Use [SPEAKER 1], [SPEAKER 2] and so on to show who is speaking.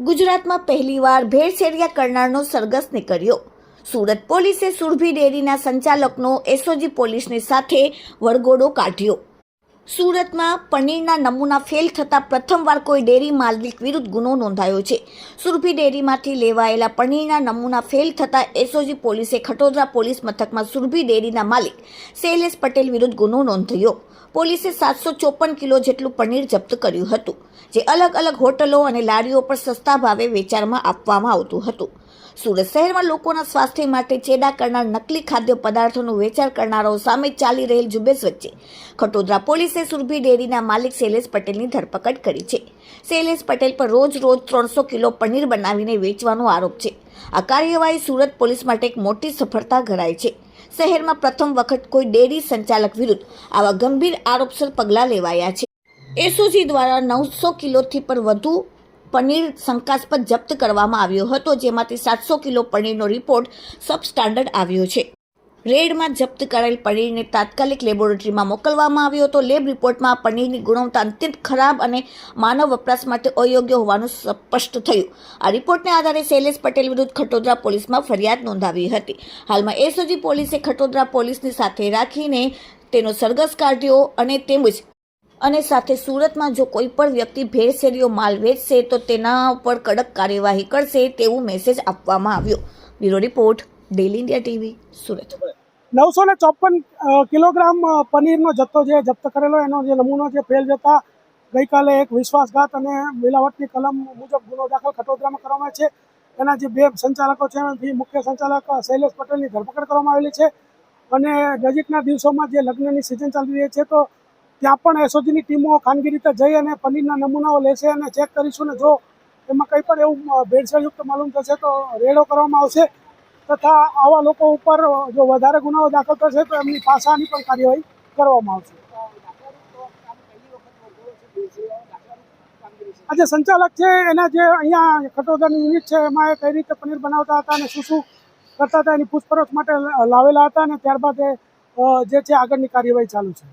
[SPEAKER 1] ગુજરાતમાં પહેલીવાર ભેળસેડિયા કરનારનો સરઘસ નીકળ્યો. સુરત પોલીસે સુરભી ડેરીના સંચાલકનો એસઓજી પોલીસની સાથે વળગોડો કાઢ્યો. સુરતમાં પનીરના નમૂના ફેલ થતાં પ્રથમવાર કોઈ ડેરી માલિક વિરુદ્ધ ગુનો નોંધાયો છે. સુરભી ડેરીમાંથી લેવાયેલા પનીરના નમૂના ફેલ થતાં એસઓજી પોલીસે ખટોદરા પોલીસ મથકમાં સુરભી ડેરીના માલિક શૈલેષ પટેલ વિરુદ્ધ ગુનો નોંધ્યો. પોલીસે સાતસો ચોપન કિલો જેટલું પનીર જપ્ત કર્યું હતું, જે અલગ અલગ હોટલો અને લારીઓ પર સસ્તા ભાવે વેચાણમાં આપવામાં આવતું હતું. સુરત શહેરમાં લોકોના સ્વાસ્થ્ય માટે ચેડા કરનાર નકલી ખાદ્ય પદાર્થોનું વેચાણ કરનારાઓ સામે ચાલી રહેલ ઝુંબેશ વચ્ચે. ખટોદરા પોલીસે સુરભી ડેરીના માલિક શૈલેષ પટેલની ધરપકડ કરી છે. શૈલેષ પટેલ પર રોજ રોજ ત્રણસો કિલો પનીર બનાવીને વેચવાનો આરોપ છે. આ કાર્યવાહી સુરત પોલીસ માટે એક મોટી સફળતા ગણાય છે. શહેરમાં પ્રથમ વખત કોઈ ડેરી સંચાલક વિરુદ્ધ આવા ગંભીર આરોપસર પગલાં લેવાયા છે. એસઓજી દ્વારા નવસો કિલોથી પર વધુ પનીર શંકાસ્પદ જપ્ત કરવામાં આવ્યો હતો, જેમાંથી સાતસો કિલો પનીરનો રિપોર્ટ સબ સ્ટાન્ડર્ડ આવ્યો છે. રેડમાં જપ્ત કરાયેલ પનીરને તાત્કાલિક લેબોરેટરીમાં મોકલવામાં આવ્યો હતો. લેબ રિપોર્ટમાં પનીરની ગુણવત્તા અત્યંત ખરાબ અને માનવ વપરાશ માટે અયોગ્ય હોવાનું સ્પષ્ટ થયું. આ રિપોર્ટને આધારે શૈલેષ પટેલ વિરુદ્ધ ખટોદરા પોલીસમાં ફરિયાદ નોંધાવી હતી. હાલમાં એસઓજી પોલીસે ખટોદરા પોલીસની સાથે રાખીને તેનો સરઘસ કાઢ્યો અને તેમજ અને સાથે સુરતમાં જો કોઈ પણ વ્યક્તિ ભેળસેળીઓ માલ વેચશે, તો તેના ઉપર કડક કાર્યવાહી કરશે તેવું મેસેજ આપવામાં આવ્યો. Bureau report daily India TV, Surat.
[SPEAKER 2] નવસો ને ચોપન કિલોગ્રામ પનીરનો જથ્થો જે જપ્ત કરેલો, એનો જે નમૂનો જે ફેલ જતા ગઈકાલે એક વિશ્વાસઘાત અને મિલાવટની કલમ મુજબ ગુનો દાખલ ખટોદરામાં કરવામાં આવે છે. એના જે બે સંચાલકો છે એમાંથી મુખ્ય સંચાલક શૈલેષ પટેલની ધરપકડ કરવામાં આવેલી છે. અને નજીકના દિવસોમાં જે લગ્નની સિઝન ચાલી રહી છે, તો ત્યાં પણ એસઓજીની ટીમો ખાનગી રીતે જઈ અને પનીરના નમૂનાઓ લેશે અને ચેક કરીશું ને જો એમાં કંઈ પણ એવું ભેળસેળયુક્ત માલુમ થશે તો રેડો કરવામાં આવશે. તથા આવા લોકો ઉપર જો વધારે ગુનાઓ દાખલ થશે તો એમની પાસાની પણ કાર્યવાહી કરવામાં આવશે. આ જે સંચાલક છે, એના જે અહીંયા ખટોદરની યુનિટ છે, એમાં એ કઈ રીતે પનીર બનાવતા હતા અને શું શું કરતા હતા એની પૂછપરછ માટે લાવેલા હતા અને ત્યારબાદ જે છે, આગળની કાર્યવાહી ચાલુ છે.